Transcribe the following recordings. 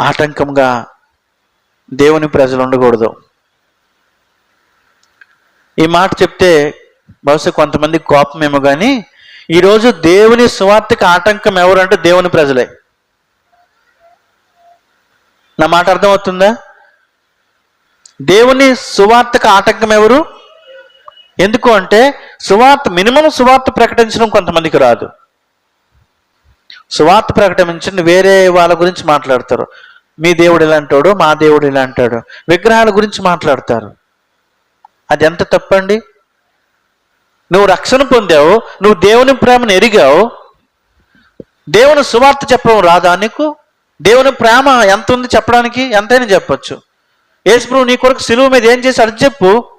ఆటంకంగా దేవుని ప్రజలు ఉండకూడదు. ఈ మాట చెప్తే బహుశా కొంతమంది కోపమేమో కానీ ఈరోజు దేవుని స్వార్థకి ఆటంకం ఎవరంటే దేవుని ప్రజలే. నా మాట అర్థమవుతుందా? దేవుని సువార్తకు ఆటంకం ఎవరు? ఎందుకు అంటే సువార్త మినిమం సువార్త ప్రకటించడం కొంతమందికి రాదు. సువార్త ప్రకటించండి వేరే వాళ్ళ గురించి మాట్లాడతారు. మీ దేవుడు ఇలా అంటాడు మా దేవుడు ఇలా అంటాడు. విగ్రహాల గురించి మాట్లాడతారు. అది ఎంత తప్పండి? నువ్వు రక్షణ పొందావు నువ్వు దేవుని ప్రేమను ఎరిగావు. దేవుని సువార్త చెప్పడం రాదా నీకు? దేవుని ప్రేమ ఎంత ఉంది చెప్పడానికి? ఎంతైనా చెప్పొచ్చు. యేసుప్రభు నీ కొరకు సిలువ మీద ఏం చేశాడు? చెప్పు.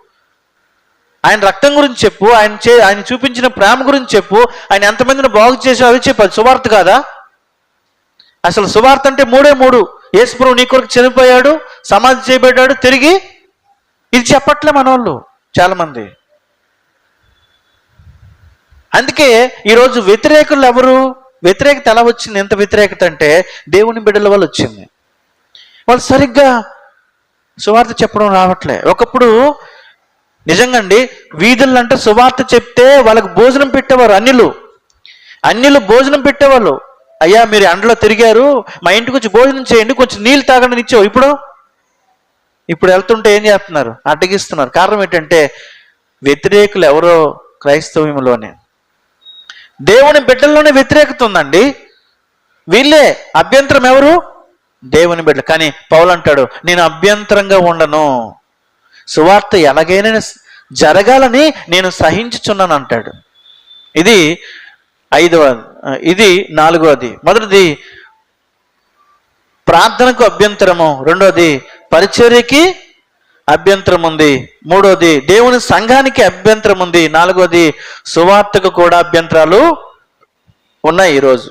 ఆయన రక్తం గురించి చెప్పు ఆయన చే ఆయన చూపించిన ప్రేమ గురించి చెప్పు. ఆయన ఎంతమందిని బాగు చేసావు అవి చెప్పాలి సువార్త కాదా? అసలు సువార్త అంటే మూడే మూడు. యేసుప్రభు నీ కొరకు చనిపోయాడు సమాధి చేయబడ్డాడు తిరిగి ఇది చెప్పట్లే మనోళ్ళు చాలామంది. అందుకే ఈరోజు వ్యతిరేకులు ఎవరు? వ్యతిరేకత ఎలా వచ్చింది? ఎంత వ్యతిరేకత అంటే దేవుని బిడ్డల వల్ల వచ్చింది. వాళ్ళు సరిగ్గా సువార్త చెప్పడం రావట్లే. ఒకప్పుడు నిజంగా అండి వీధుల్లో అంటే సువార్త చెప్తే వాళ్ళకి భోజనం పెట్టేవారు అన్నిలు అన్నిలు భోజనం పెట్టేవాళ్ళు. అయ్యా మీరు ఎండలో తిరిగారు మా ఇంటికి వచ్చి భోజనం చేయండి కొంచెం నీళ్ళు తాగండి ఇచ్చావు. ఇప్పుడు? ఇప్పుడు వెళ్తుంటే ఏం చేస్తున్నారు? అడ్డగిస్తున్నారు. కారణం ఏంటంటే వ్యతిరేకులు ఎవరో క్రైస్తవ్యంలోనే. దేవుని బిడ్డల్లోనే వ్యతిరేకత ఉందండి. వీళ్ళే అభ్యంతరం ఎవరు? దేవుని బిడ్డ కానీ పౌలు అంటాడు నేను అభ్యంతరంగా ఉండను. సువార్త ఎలాగైనా జరగాలని నేను సహించుచున్నాను అంటాడు. ఇది ఐదవ ఇది నాలుగవది. మొదటిది ప్రార్థనకు అభ్యంతరము. రెండోది పరిచర్యకి అభ్యంతరం ఉంది మూడోది దేవుని సంఘానికి అభ్యంతరం ఉంది నాలుగోది సువార్తకు కూడా అభ్యంతరాలు ఉన్నాయి ఈరోజు.